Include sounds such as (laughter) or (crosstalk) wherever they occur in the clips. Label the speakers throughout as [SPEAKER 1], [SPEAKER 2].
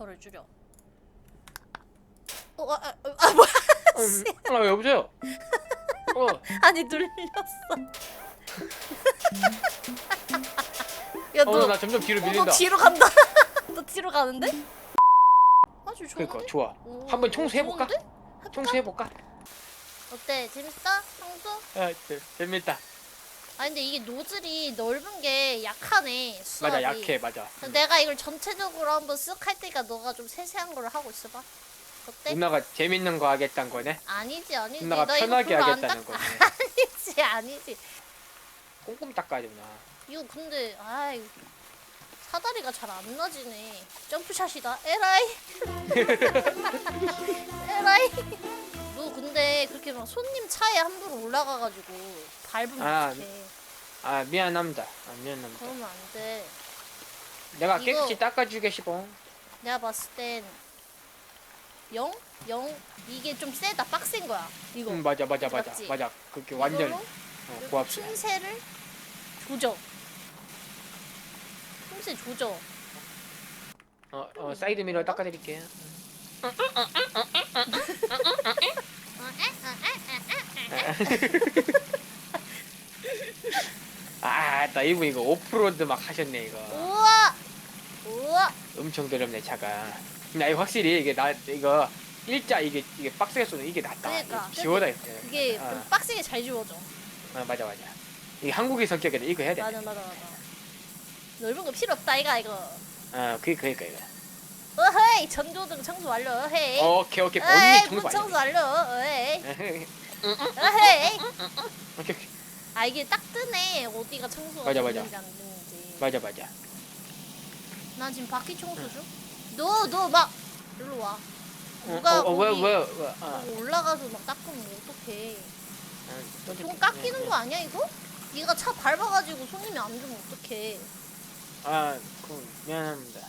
[SPEAKER 1] 마스터를 줄여. 어, 아, 아, 아 뭐야?
[SPEAKER 2] 음, 아 여보세요. 어,
[SPEAKER 1] 아니 눌렸어. (laughs) 야,
[SPEAKER 2] 어,
[SPEAKER 1] 너,
[SPEAKER 2] 나 점점 뒤로
[SPEAKER 1] 어, 너
[SPEAKER 2] 밀린다.
[SPEAKER 1] 뒤로 간다. (laughs) 너 뒤로 가는데? 아주 좋은데?
[SPEAKER 2] 그러니까 좋아.
[SPEAKER 1] 오,
[SPEAKER 2] 한번 청소해볼까?
[SPEAKER 1] 좋은데? 해볼까?
[SPEAKER 2] 청소해 볼까?
[SPEAKER 1] 어때? 재밌어? 청소?
[SPEAKER 2] 아, 재- 재밌다.
[SPEAKER 1] 아 근데 이게 노즐이 넓은 게 약하네 수압이.
[SPEAKER 2] 맞아, 약해, 맞아.
[SPEAKER 1] 내가 이걸 전체적으로 한번 쓱 할 테니까 너가 좀 세세한 걸 하고 있어봐. 어때?
[SPEAKER 2] 누나가 재밌는 거 하겠다는 거네.
[SPEAKER 1] 아니지 아니지.
[SPEAKER 2] 누나가
[SPEAKER 1] 나 이거
[SPEAKER 2] 편하게
[SPEAKER 1] 별로 안
[SPEAKER 2] 하겠다는
[SPEAKER 1] 닦-
[SPEAKER 2] 거네. (laughs)
[SPEAKER 1] 아니지 아니지.
[SPEAKER 2] 꼼꼼히 닦아야 되구나.
[SPEAKER 1] 이거 근데 아이 사다리가 잘 안 나지네. 점프샷이다. 에라이. (laughs) 에라이. 너 근데 그렇게 막 손님 차에 함부로 올라가가지고 밟으면
[SPEAKER 2] 아,
[SPEAKER 1] 어떡해.
[SPEAKER 2] 아 미안합니다. 아, 미안합니다.
[SPEAKER 1] 그러면 안 돼.
[SPEAKER 2] 내가
[SPEAKER 1] 이거-
[SPEAKER 2] 깨끗이 닦아주겠시봉.
[SPEAKER 1] 내가 봤을 땐 0? 0? 이게 좀 세다. 빡센 거야. 이거.
[SPEAKER 2] 음, 맞아, 맞아, 맞아,
[SPEAKER 1] 맞지?
[SPEAKER 2] 맞아. 그게 완전
[SPEAKER 1] 이걸로
[SPEAKER 2] 어, 고압수야.
[SPEAKER 1] 틈새를 조져. 틈새 조져.
[SPEAKER 2] 어, 어, 사이드 미러 닦아드릴게요. 아, 나 이분 이거 오프로드 막 하셨네 이거.
[SPEAKER 1] 우와! 우와!
[SPEAKER 2] 엄청 더럽네 차가. 나 이거 확실히 이게 나 이거 일자 이게 이게 빡세게 쏘는 이게 낫다.
[SPEAKER 1] 그러니까.
[SPEAKER 2] 이게 지워다 이렇게.
[SPEAKER 1] 이게
[SPEAKER 2] 아,
[SPEAKER 1] 좀 빡세게 잘 지워져.
[SPEAKER 2] 아, 맞아 맞아. 이게 한국의 성격이다. 이거 해야 돼.
[SPEAKER 1] 맞아 맞아 맞아. 넓은 거 필요 없다 이가 이거.
[SPEAKER 2] 아, 그게 그니까 이거.
[SPEAKER 1] 어헤이 전조등 청소 완료. 어헤이.
[SPEAKER 2] 오케이 오케이.
[SPEAKER 1] 에이
[SPEAKER 2] 언니
[SPEAKER 1] 문
[SPEAKER 2] 청소
[SPEAKER 1] 청소 완료. 어헤이. (laughs) 어헤이.
[SPEAKER 2] 오케이 오케이.
[SPEAKER 1] 아 이게 딱 뜨네. 어디가 청소가
[SPEAKER 2] 맞아, 맞아.
[SPEAKER 1] 됐는지 안 됐는지.
[SPEAKER 2] 맞아 맞아.
[SPEAKER 1] 난 지금 바퀴 청소 중. 너너 막 일로 와.
[SPEAKER 2] 어,
[SPEAKER 1] 누가
[SPEAKER 2] 어, 어, 왜,
[SPEAKER 1] 거기-
[SPEAKER 2] 왜, 왜, 아,
[SPEAKER 1] 올라가서 막 닦으면 어떡해.
[SPEAKER 2] 아,
[SPEAKER 1] 좀 깎이는 거 아니야 이거? 네가 차 밟아가지고 손님이 안 주면 어떡해.
[SPEAKER 2] 아, 그 미안합니다.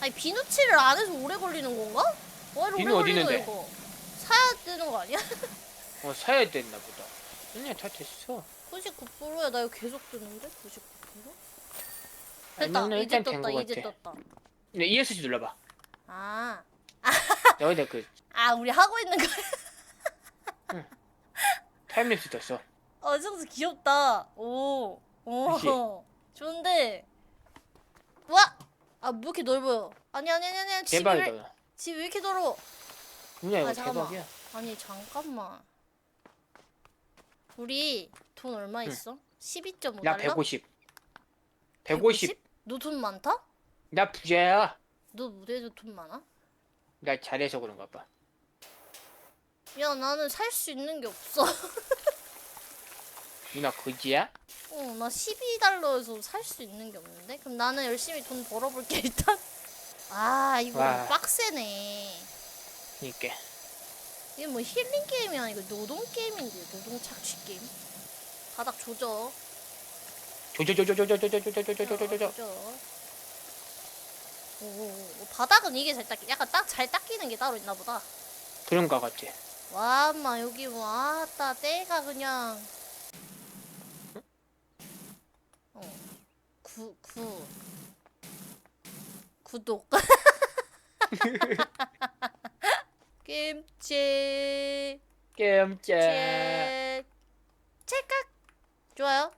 [SPEAKER 1] 아니 비누칠을 안 해서 오래 걸리는 건가? 왜 이렇게
[SPEAKER 2] 비누
[SPEAKER 1] 오래
[SPEAKER 2] 어디
[SPEAKER 1] 걸리는
[SPEAKER 2] 있는데?
[SPEAKER 1] 이거? 사야 되는 거 아니야? (laughs)
[SPEAKER 2] 어, 사야 됐나 보다. 아니야, 다 됐어.
[SPEAKER 1] 99%야 나 이거 계속 뜨는데? 99%?
[SPEAKER 2] 아니,
[SPEAKER 1] 됐다 이제
[SPEAKER 2] 일단 된
[SPEAKER 1] 떴다
[SPEAKER 2] 거
[SPEAKER 1] 이제
[SPEAKER 2] 같아.
[SPEAKER 1] 떴다
[SPEAKER 2] 근데 ESC 눌러봐.
[SPEAKER 1] 아, (laughs)
[SPEAKER 2] 여기다 그
[SPEAKER 1] 아 우리 하고 있는 거야 (laughs)
[SPEAKER 2] 타임랩스 떴어.
[SPEAKER 1] 어 정수 귀엽다 오, 오
[SPEAKER 2] 그치?
[SPEAKER 1] 좋은데 와! 아뭐 이렇게 넓어요 아니 아니 아니 아니 집이 왜,
[SPEAKER 2] 대박이다.
[SPEAKER 1] 집이 왜 이렇게 더러워
[SPEAKER 2] 누나 이거
[SPEAKER 1] 아, 잠깐만.
[SPEAKER 2] 대박이야.
[SPEAKER 1] 아니 잠깐만 우리 돈 얼마
[SPEAKER 2] 응.
[SPEAKER 1] 있어? 12.5달러?
[SPEAKER 2] 나 150. 150.
[SPEAKER 1] 너 돈 많다?
[SPEAKER 2] 나 부자야.
[SPEAKER 1] 너 무대에서 돈 많아?
[SPEAKER 2] 나 잘해서 그런가 봐.
[SPEAKER 1] 야 나는 살 수 있는 게 없어 (laughs)
[SPEAKER 2] 누나 거지야?
[SPEAKER 1] 어, 나 12달러에서 살 수 있는 게 없는데? 그럼 나는 열심히 돈 벌어볼게, 일단. 아, 이거
[SPEAKER 2] 와.
[SPEAKER 1] 빡세네.
[SPEAKER 2] 그니까.
[SPEAKER 1] 이게 뭐 힐링 게임이 아니고 노동 게임인데, 노동 착취 게임. 바닥 조져.
[SPEAKER 2] 조조조조조조조조조조조조조조.
[SPEAKER 1] 조져. 오, 오, 오, 바닥은 이게 잘 닦이, 약간 딱 잘 닦이는 게 따로 있나 보다.
[SPEAKER 2] 그런가 같아.
[SPEAKER 1] 와, 엄마, 여기 뭐, 아따, 때가 그냥. 어, 구, 구. 구독. (laughs) (laughs) 김치. 제. 찰칵. 좋아요.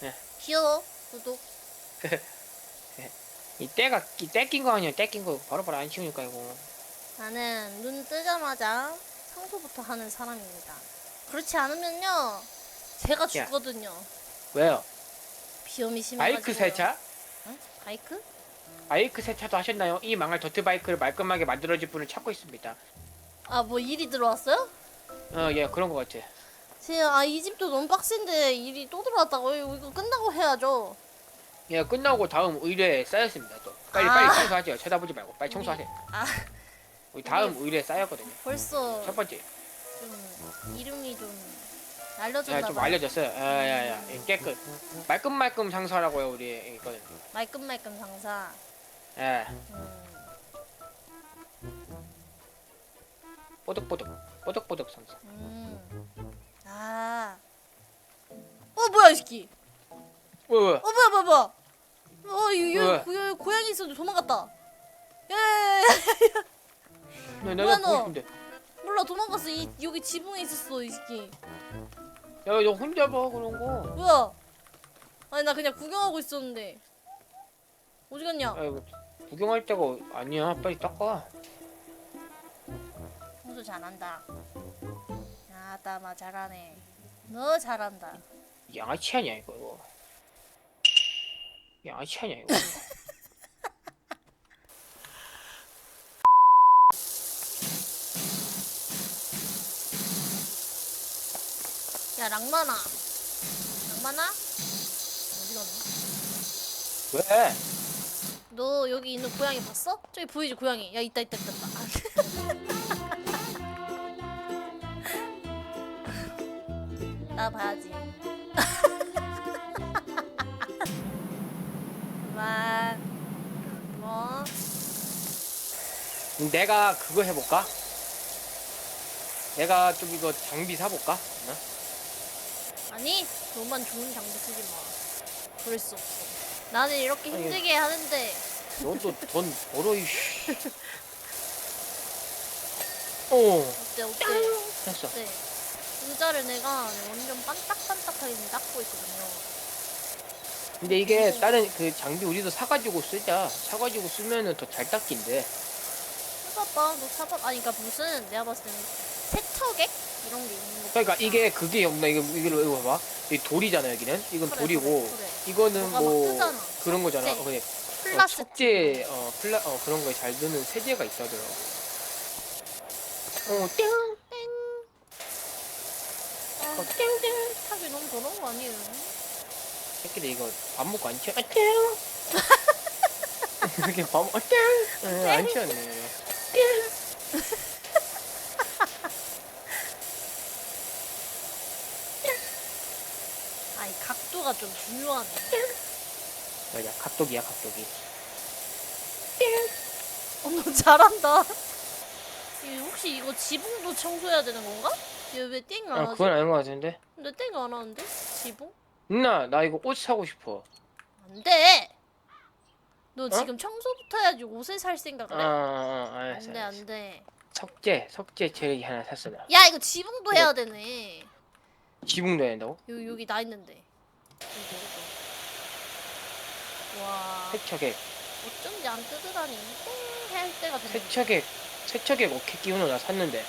[SPEAKER 2] 네.
[SPEAKER 1] 귀여워. 구독. (laughs)
[SPEAKER 2] 이 때가 이 떼낀 거 아니야? 떼낀 거 바로바로 안 치우니까 이거.
[SPEAKER 1] 나는 눈 뜨자마자 청소부터 하는 사람입니다. 그렇지 않으면요. 제가
[SPEAKER 2] 야.
[SPEAKER 1] 죽거든요.
[SPEAKER 2] 왜요?
[SPEAKER 1] 비염이 심해가지고.
[SPEAKER 2] 바이크 세차?
[SPEAKER 1] 응? 바이크?
[SPEAKER 2] 바이크 세차도 하셨나요? 이 망할 더트 바이크를 말끔하게 만들어줄 분을 찾고 있습니다.
[SPEAKER 1] 아 뭐 일이 들어왔어요?
[SPEAKER 2] 어, 예, 그런 거 같아.
[SPEAKER 1] 제 아이 집도 너무 빡센데 일이 또 들어왔다고 이거 이거 끝나고 해야죠.
[SPEAKER 2] 예, 끝나고 다음 의뢰에 쌓였습니다. 또 빨리
[SPEAKER 1] 아.
[SPEAKER 2] 빨리 청소하세요. 쳐다보지 말고 빨리 청소하세요.
[SPEAKER 1] 아
[SPEAKER 2] 우리 다음 의뢰에 쌓였거든요.
[SPEAKER 1] 벌써
[SPEAKER 2] 첫 번째.
[SPEAKER 1] 좀 이름이 좀
[SPEAKER 2] 야,
[SPEAKER 1] 알려졌나
[SPEAKER 2] 좀
[SPEAKER 1] 봐요.
[SPEAKER 2] 알려졌어요. 아, 야, 야, 깨끗. 말끔말끔 장사라고요, 우리 이거는.
[SPEAKER 1] 말끔말끔 상사.
[SPEAKER 2] 예,
[SPEAKER 1] 음.
[SPEAKER 2] 뽀득뽀득, 뽀득뽀득 장사.
[SPEAKER 1] 음. 아. 어 뭐야 이 새끼. 어 뭐야 뭐야 뭐야. 어
[SPEAKER 2] 왜?
[SPEAKER 1] 여기 고- 여기 고양이 있었는데 도망갔다. 야야야야
[SPEAKER 2] 나,
[SPEAKER 1] 뭐야,
[SPEAKER 2] 나
[SPEAKER 1] 너?
[SPEAKER 2] 보고 싶은데.
[SPEAKER 1] 몰라 도망갔어 이 여기 지붕에 있었어 이 새끼
[SPEAKER 2] 야, 너 혼자 봐, 그런 거.
[SPEAKER 1] 뭐야 아니 나 그냥 구경하고 있었는데 어디 갔냐
[SPEAKER 2] 야, 이거 구경할 때가 아니야. 빨리 닦아.
[SPEAKER 1] 청소 잘한다 아따 마 잘하네 너 잘한다
[SPEAKER 2] 양아치 아니야, 이거. 이거. 양아치 아니야, 이거. (laughs)
[SPEAKER 1] 야 랑만아 랑만아 어디 갔나
[SPEAKER 2] 왜?
[SPEAKER 1] 너 여기 있는 고양이 봤어? 저기 보이지 고양이 야 있다 있다 있다, 있다. (laughs) 나 봐야지 (laughs) 그만 뭐
[SPEAKER 2] 내가 그거 해볼까? 내가 좀 이거 장비 사볼까? 어?
[SPEAKER 1] 아니 너만 좋은 장비 쓰지 마 그럴 수 없어 나는 이렇게
[SPEAKER 2] 아니,
[SPEAKER 1] 힘들게 하는데
[SPEAKER 2] 너도 돈 벌어 이씨. (laughs) 어
[SPEAKER 1] 어때 어때
[SPEAKER 2] 됐어.
[SPEAKER 1] 네. 의자를 내가 완전 반딱반딱하게 지금 닦고 있거든요.
[SPEAKER 2] 근데 이게 다른 그 장비 우리도 사가지고 쓰자. 사가지고 쓰면은 더 잘 닦인대.
[SPEAKER 1] 해봐봐, 너 사봐. 아니, 그니까 무슨, 내가 봤을 때는 세척액? 이런 게 있는 거.
[SPEAKER 2] 그러니까. 이게 그게 없나 이거 이거 이거 봐봐. 이 돌이잖아 여기는. 이건 돌이고. 이거는
[SPEAKER 1] 뭐가 막
[SPEAKER 2] 뭐
[SPEAKER 1] 뜨잖아.
[SPEAKER 2] 그런 거잖아.
[SPEAKER 1] 석재.
[SPEAKER 2] 어, 그래. 어,
[SPEAKER 1] 플라스틱.
[SPEAKER 2] 석재 어 플라 어 그런 거에 잘 드는 세제가 있다더라. 어 땡.
[SPEAKER 1] 아,
[SPEAKER 2] 어, 땡땡.
[SPEAKER 1] 탁이 너무 더러운 거 아니에요?
[SPEAKER 2] 새끼들 이거 밥 먹고 안 취하. 아, 땡. 이렇게 밥 먹. 아, 땡. 응, 안 취하네. 땡.
[SPEAKER 1] 아니, 각도가 좀 중요하네.
[SPEAKER 2] 맞아. 각도기야 각도기.
[SPEAKER 1] 어, 너 잘한다. 이 혹시 이거 지붕도 청소해야 되는 건가? 얘왜 땡을
[SPEAKER 2] 안아
[SPEAKER 1] 하지?
[SPEAKER 2] 그건 아닌 것 같은데.
[SPEAKER 1] 근데 땡을 안 하는데? 지붕?
[SPEAKER 2] 누나 나 이거 옷 사고 싶어.
[SPEAKER 1] 안 돼! 너
[SPEAKER 2] 어?
[SPEAKER 1] 지금 청소부터 해야지 옷을 살 생각을 해?
[SPEAKER 2] 아, 아,
[SPEAKER 1] 아안
[SPEAKER 2] 알았어.
[SPEAKER 1] 돼,
[SPEAKER 2] 알았어.
[SPEAKER 1] 안 돼.
[SPEAKER 2] 석재 석재 제레기 하나 샀어 나.
[SPEAKER 1] 야, 이거 지붕도 해야 되네.
[SPEAKER 2] 지붕도 해야 된다고?
[SPEAKER 1] 여기, 여기 나 있는데. 여기, 여기. 와,
[SPEAKER 2] 세척액
[SPEAKER 1] 어쩐지 안 뜨더라니. 땡! 할 때가 됐네.
[SPEAKER 2] 세척액 세척액 어깨 끼우는 거나 샀는데.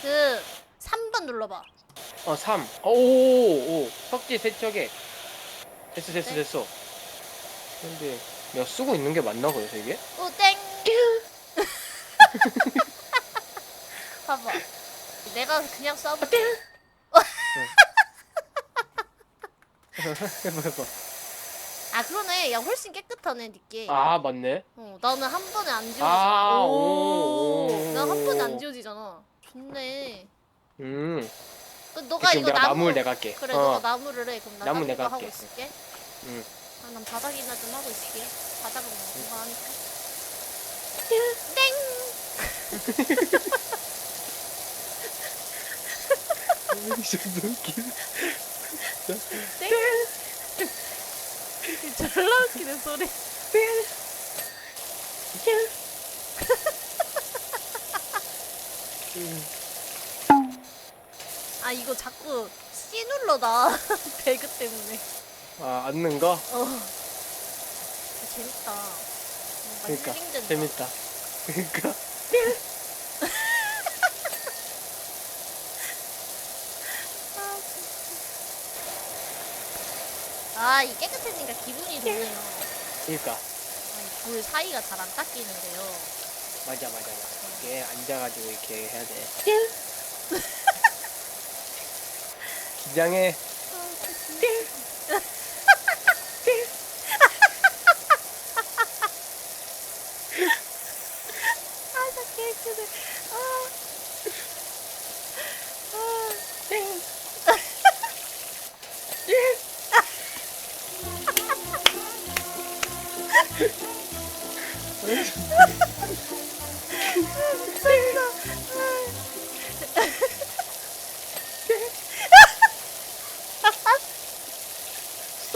[SPEAKER 1] 그, 3번 눌러봐.
[SPEAKER 2] 어 3. 오 오 오 석재 세척액. 됐어 됐어
[SPEAKER 1] 네.
[SPEAKER 2] 됐어. 근데 내가 쓰고 있는 게 맞나 그래서 이게?
[SPEAKER 1] 또 땡! (laughs) 봐봐. 내가 그냥 써볼게. (laughs)
[SPEAKER 2] 해봐 해봐.
[SPEAKER 1] 아, 그러네. 야, 훨씬 깨끗하네, 니께.
[SPEAKER 2] 아 맞네.
[SPEAKER 1] 어, 나는 한 번에 안 지워지잖아.
[SPEAKER 2] 아, 오, 오.
[SPEAKER 1] 나한 번에 안 지워지잖아. 좋네.
[SPEAKER 2] 음.
[SPEAKER 1] 그 너가 이거
[SPEAKER 2] 내가
[SPEAKER 1] 나무
[SPEAKER 2] 나무를 내가 할게.
[SPEAKER 1] 그래
[SPEAKER 2] 어.
[SPEAKER 1] 너가 나무를 해 그럼 나
[SPEAKER 2] 나무
[SPEAKER 1] 내가 하고
[SPEAKER 2] 할게.
[SPEAKER 1] 있을게
[SPEAKER 2] 응.
[SPEAKER 1] 아난 바닥이나 좀 하고 있을게 바닥은 뭐 금방 하니까 땡 (laughs) (laughs) 졸라 웃기네 소리
[SPEAKER 2] 음.
[SPEAKER 1] 아 이거 자꾸 C 눌러 나 (laughs) 배그 때문에
[SPEAKER 2] 아 앉는 거?
[SPEAKER 1] 어 재밌다 뭔가
[SPEAKER 2] 그러니까
[SPEAKER 1] 힐링된다.
[SPEAKER 2] 재밌다. 그러니까. (laughs)
[SPEAKER 1] 아, 진짜. 아, 이 깨끗해지니까 기분이 좋네요.
[SPEAKER 2] 그러니까.
[SPEAKER 1] 아니, 돌 사이가 잘 안 닦이는데요.
[SPEAKER 2] 맞아 맞아 맞아. 이게 앉아가지고 이렇게 해야 돼. (laughs) 기장해.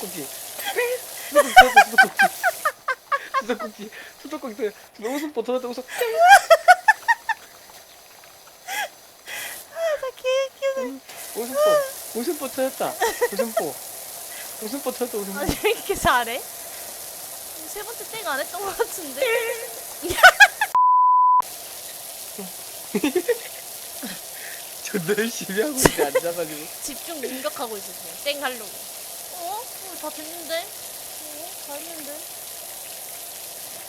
[SPEAKER 2] 수도꼭지. 수도꼭지. 수도꼭지. 수도꼭지 수도꼭지 웃음보 터졌다 웃음
[SPEAKER 1] 나 개웃기네.
[SPEAKER 2] 웃음보 웃음보 터졌다 웃음보 웃음보 터졌다 웃음보
[SPEAKER 1] 아니 왜 이렇게 잘해? 세 번째 때가 안 했던 것 같은데.
[SPEAKER 2] 존나 열심히 하고 있는데 앉아가지고
[SPEAKER 1] 집중 공격하고 있었어요. 땡 하려고. 다 됐는데? 어? 다 했는데?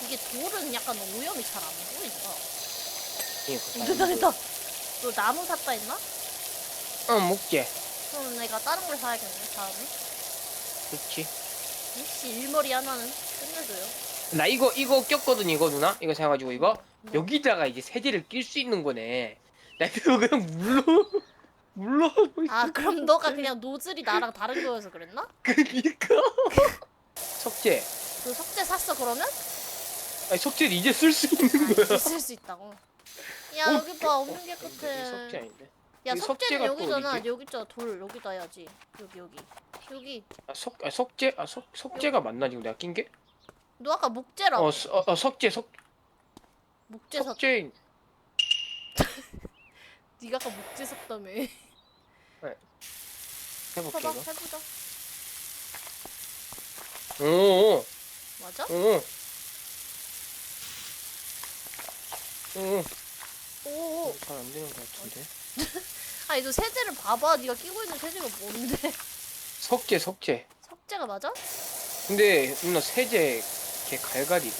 [SPEAKER 1] 이게 돌은 약간 오염이 잘 안 보인다. 어, 됐다, 됐다. 너 나무 샀다 했나?
[SPEAKER 2] 어 먹지
[SPEAKER 1] 그럼 내가 다른 걸 사야겠네, 다음에.
[SPEAKER 2] 그렇지
[SPEAKER 1] 혹시 일머리 하나는 끝내줘요.
[SPEAKER 2] 나 이거 이거 꼈거든 이거 누나 이거 생각가지고 이거 여기다가 이제 세제를 낄 수 있는 거네 나 이거 그냥 물로 있어
[SPEAKER 1] 아, 그럼 너가 그냥 노즐이 나랑 다른 거여서 그랬나?
[SPEAKER 2] 그니까 석재
[SPEAKER 1] 너 석재 샀어, 그러면?
[SPEAKER 2] 아니 석재를 이제 쓸 수 있는 거야
[SPEAKER 1] 아, 있을 수 있다고. 야,
[SPEAKER 2] 어?
[SPEAKER 1] 여기 봐, 없는 게
[SPEAKER 2] 이게
[SPEAKER 1] 끝에.
[SPEAKER 2] 석재 아닌데
[SPEAKER 1] 야,
[SPEAKER 2] 이
[SPEAKER 1] 석재는
[SPEAKER 2] 또
[SPEAKER 1] 여기잖아.
[SPEAKER 2] 어디지?
[SPEAKER 1] 여기 있잖아. 돌 여기다 해야지. 여기 여기. 여기.
[SPEAKER 2] 아, 석, 아 석재? 아 석, 석재가 맞나 지금 내가 낀 게?
[SPEAKER 1] 너 아까 목재라고.
[SPEAKER 2] 어, 서- 어, 어 석재 석
[SPEAKER 1] 목재 샀.
[SPEAKER 2] 석재
[SPEAKER 1] 네가 아까 목재 샀다며.
[SPEAKER 2] 해볼게
[SPEAKER 1] 해봐,
[SPEAKER 2] 이거
[SPEAKER 1] 해보자.
[SPEAKER 2] 오오
[SPEAKER 1] 맞아?
[SPEAKER 2] 오오
[SPEAKER 1] 오.
[SPEAKER 2] 잘안 되는 것 같은데 (laughs)
[SPEAKER 1] 아니 너 세제를 봐봐. 네가 끼고 있는 세제가 뭔데?
[SPEAKER 2] 석재 석재
[SPEAKER 1] 석재가 맞아?
[SPEAKER 2] 근데 누나 세제 걔 갈갈이래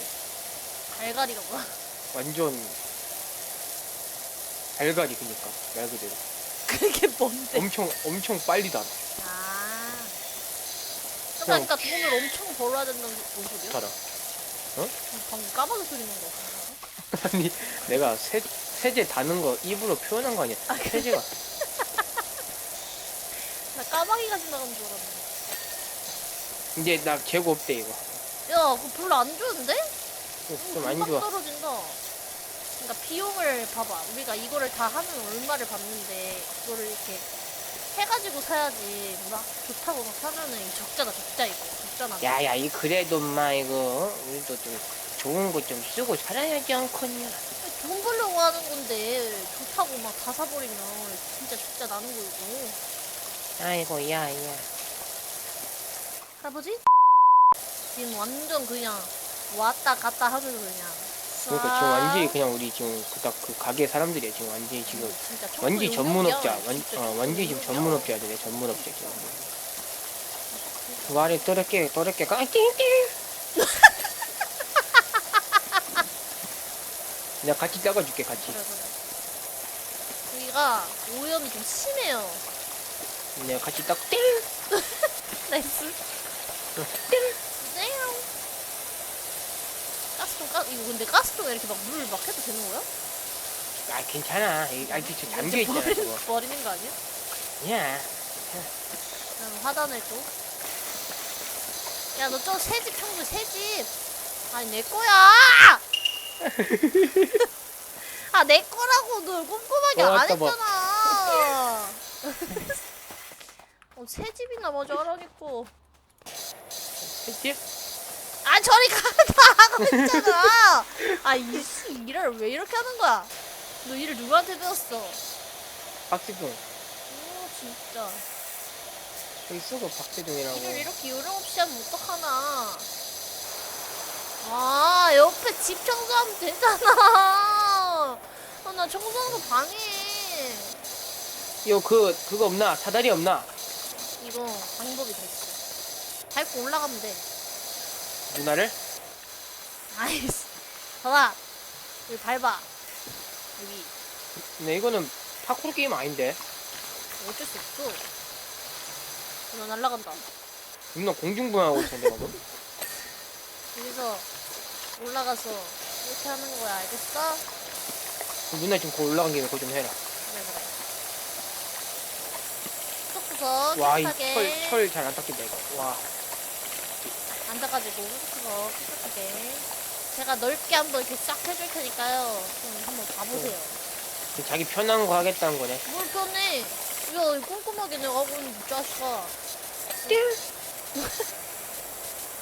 [SPEAKER 1] 갈갈이가 뭐야?
[SPEAKER 2] 완전 갈갈이 그니까 말 그대로
[SPEAKER 1] 그게 뭔데?
[SPEAKER 2] 엄청 엄청 빨리 달아
[SPEAKER 1] 아. 그러니까 돈을 엄청 벌어야 된다는 뭔 소리야?
[SPEAKER 2] 달아
[SPEAKER 1] 방금 까마귀 소리 난거 같은데.
[SPEAKER 2] 아니 내가 세, 세제 다는 거 입으로 표현한 거 아니야 세제가 (laughs)
[SPEAKER 1] 나 까마귀가 지나가는 줄 알았네.
[SPEAKER 2] 이제 나 재고 없대 이거
[SPEAKER 1] 야, 그거 별로 안 좋은데?
[SPEAKER 2] 좀 안
[SPEAKER 1] 금방
[SPEAKER 2] 좋아
[SPEAKER 1] 떨어진다. 그러니까 비용을 봐봐. 우리가 이거를 다 하면 얼마를 받는데 이거를 이렇게 해가지고 사야지 막 좋다고 막 사면은 이 적자다 적자 이거 적자나.
[SPEAKER 2] 야야 이 그래도 엄마 이거 우리도 좀 좋은 거 좀 쓰고 살아야지 않겠냐
[SPEAKER 1] 돈 벌려고 하는 건데 좋다고 막 다 사버리면 진짜 적자 나는 거고.
[SPEAKER 2] 아이고 야야
[SPEAKER 1] 할아버지? 지금 완전 그냥 왔다 갔다 하면서 그냥.
[SPEAKER 2] 그러니까 지금 완전히 그냥 우리 지금 그닥 그 가게 사람들이야 지금 완전히 지금
[SPEAKER 1] 진짜
[SPEAKER 2] 완전히
[SPEAKER 1] 용역이야.
[SPEAKER 2] 전문업자 완,
[SPEAKER 1] 진짜
[SPEAKER 2] 어, 완전히 지금. 전문업자들이야 전문업자 지금 말이 또렷게 또렷게 깡띵띵 (laughs) 내가 같이 따가줄게 같이
[SPEAKER 1] 그래 그래. 여기가 오염이 좀 심해요.
[SPEAKER 2] 내가 같이 따고 띵 (laughs)
[SPEAKER 1] 나이스. 땡. 가스통 가 이거 근데 가스통에 이렇게 막 물 막 해도 되는 거야?
[SPEAKER 2] 아 괜찮아 이 아직 저 잠겨
[SPEAKER 1] 이제
[SPEAKER 2] 있잖아
[SPEAKER 1] 버리는,
[SPEAKER 2] 저거
[SPEAKER 1] 버리는 거 아니야?
[SPEAKER 2] 야
[SPEAKER 1] 그럼 화단을 또. 야 너 저 새집 평소 새집. 아니 내 거야. (laughs) 아 내 거라고 너 꼼꼼하게
[SPEAKER 2] 어,
[SPEAKER 1] 안
[SPEAKER 2] 뭐.
[SPEAKER 1] 했잖아. (laughs) 어 새집이나 먼저 하라니까.
[SPEAKER 2] 했지?
[SPEAKER 1] 아 저리 가 다 하고 있잖아. 아 (laughs) 이 씨 일을 왜 이렇게 하는 거야? 너 일을 누구한테 배웠어?
[SPEAKER 2] 박세종
[SPEAKER 1] 오 진짜
[SPEAKER 2] 여기 쓰고 박세종이라고
[SPEAKER 1] 일을 이렇게 요령 없이 하면 어떡하나? 아 옆에 집 청소하면 되잖아. 아 나 청소하는 거 방해.
[SPEAKER 2] 이거 그 그거 없나 사다리 없나
[SPEAKER 1] 이거 방법이 다 있어. 밟고 올라가면 돼.
[SPEAKER 2] 누나를
[SPEAKER 1] 아이씨. 봐봐. 여기 밟아. 여기.
[SPEAKER 2] 근데 이거는 파쿠르 게임 아닌데
[SPEAKER 1] 어쩔 수 없어. 나 날라간다.
[SPEAKER 2] 누나 공중부양하고 있었는데 방금 (laughs)
[SPEAKER 1] 여기서 올라가서 이렇게 하는 거야. 알겠어?
[SPEAKER 2] 누나 지금 거 올라간 김에 그거 좀 해라
[SPEAKER 1] 그래 그래. 쏙쏙
[SPEAKER 2] 와이
[SPEAKER 1] 깨끗하게
[SPEAKER 2] 철철잘안 닦인다 이거 와
[SPEAKER 1] 앉아가지고 쏙쏙 깨끗하게. 제가 넓게 한번 이렇게 싹 해줄 테니까요. 좀 한번 봐보세요.
[SPEAKER 2] 자기 편한 거 하겠다는 거네
[SPEAKER 1] 뭘 편해? 야 이거 꼼꼼하게 내가 하고 있는 이 자식아.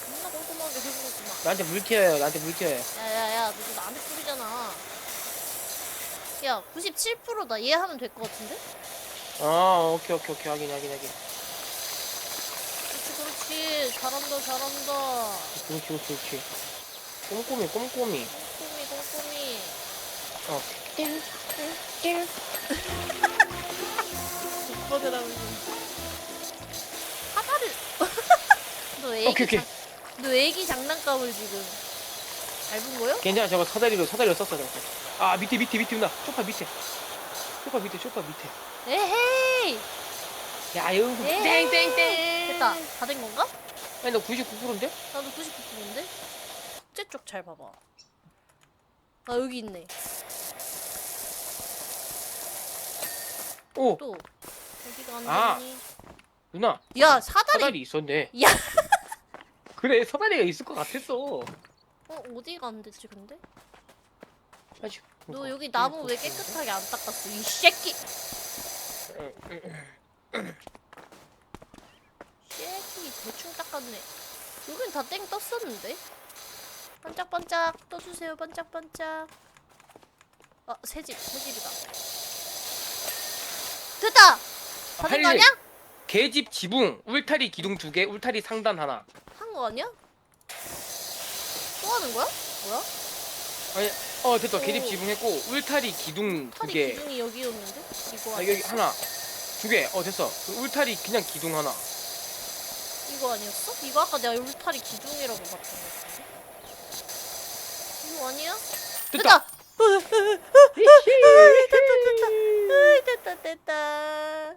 [SPEAKER 1] 존나 (laughs) 꼼꼼하네. 시원하게 해주겠구만.
[SPEAKER 2] 나한테 물 튀어요. 나한테 물 튀어요.
[SPEAKER 1] 야야야, 너도 나한테 뿌리잖아. 야, 97%다. 얘 하면 될 것 같은데?
[SPEAKER 2] 아 오케이 오케이 오케이 확인 확인 확인.
[SPEAKER 1] 그렇지, 그렇지. 잘한다, 잘한다.
[SPEAKER 2] 그렇지 그렇지 그렇지. 꼼꼼히 꼼꼼히.
[SPEAKER 1] 꼼꼼히, 꼼꼼히.
[SPEAKER 2] 어.
[SPEAKER 1] 하나를. (laughs) 너 애기
[SPEAKER 2] 오케이, 오케이.
[SPEAKER 1] 장, 너 애기 장난감을 지금 얇은 거요?
[SPEAKER 2] 괜찮아 저거 사다리로 사다리로 썼어 저거. 아 밑에 밑에 밑에 누나. 쇼파 밑에. 쇼파 밑에 쇼파 밑에.
[SPEAKER 1] 에헤이.
[SPEAKER 2] 야
[SPEAKER 1] 에이.
[SPEAKER 2] 땡땡땡.
[SPEAKER 1] 됐다. 다 된 건가?
[SPEAKER 2] 아니 너 99%인데?
[SPEAKER 1] 나도 99%인데? 숙제 쪽잘 봐봐. 아 여기 있네. 오또 어디가 안
[SPEAKER 2] 아.
[SPEAKER 1] 되니?
[SPEAKER 2] 누나
[SPEAKER 1] 야 사다리.
[SPEAKER 2] 사다리 있었네.
[SPEAKER 1] 야. (laughs)
[SPEAKER 2] 그래 사다리가 있을 것 같았어.
[SPEAKER 1] 어 어디가 안 됐지 근데?
[SPEAKER 2] 아직.
[SPEAKER 1] 너 여기 나무 왜 깨끗하게 안 닦았어? 이 새끼. (laughs) 새끼 대충 닦았네. 여긴 다 땡 떴었는데? 반짝반짝 떠주세요 반짝반짝. 아 새집 새집이다. 됐다. 다된거
[SPEAKER 2] 할일.
[SPEAKER 1] 아니야?
[SPEAKER 2] 계집 지붕 울타리 기둥 두 개, 울타리 상단 하나.
[SPEAKER 1] 한 거 아니야? 또 하는 거야? 뭐야?
[SPEAKER 2] 어 됐다.
[SPEAKER 1] 오.
[SPEAKER 2] 계집 지붕 했고 울타리 기둥 두
[SPEAKER 1] 탈이
[SPEAKER 2] 개.
[SPEAKER 1] 기둥이 여기였는데? 이거
[SPEAKER 2] 아
[SPEAKER 1] 아니야?
[SPEAKER 2] 여기 하나, 두 개. 어 됐어. 그 울타리 그냥 기둥 하나.
[SPEAKER 1] 이거 아니었어? 이거 아까 내가 울타리 기둥이라고 봤던 것 같은데? 아니야?
[SPEAKER 2] 됐다.
[SPEAKER 1] 됐다 됐다 됐다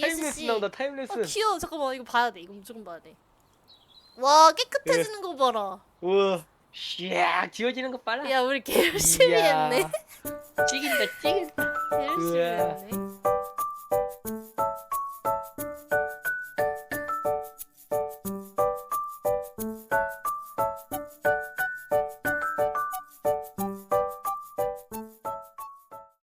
[SPEAKER 2] 타임레스
[SPEAKER 1] ESC
[SPEAKER 2] 나온다.
[SPEAKER 1] 어
[SPEAKER 2] 타임레스.
[SPEAKER 1] 귀여워 잠깐만 이거 봐야 돼 이거 무조건 봐야 돼 와 깨끗해지는 거 봐라
[SPEAKER 2] 우와. 샥 지워지는 거 빨라.
[SPEAKER 1] 야 우리 개 열심히
[SPEAKER 2] 이야.
[SPEAKER 1] 했네
[SPEAKER 2] 찍인다 찍인다.
[SPEAKER 1] 개 열심히
[SPEAKER 2] 우와.
[SPEAKER 1] 했네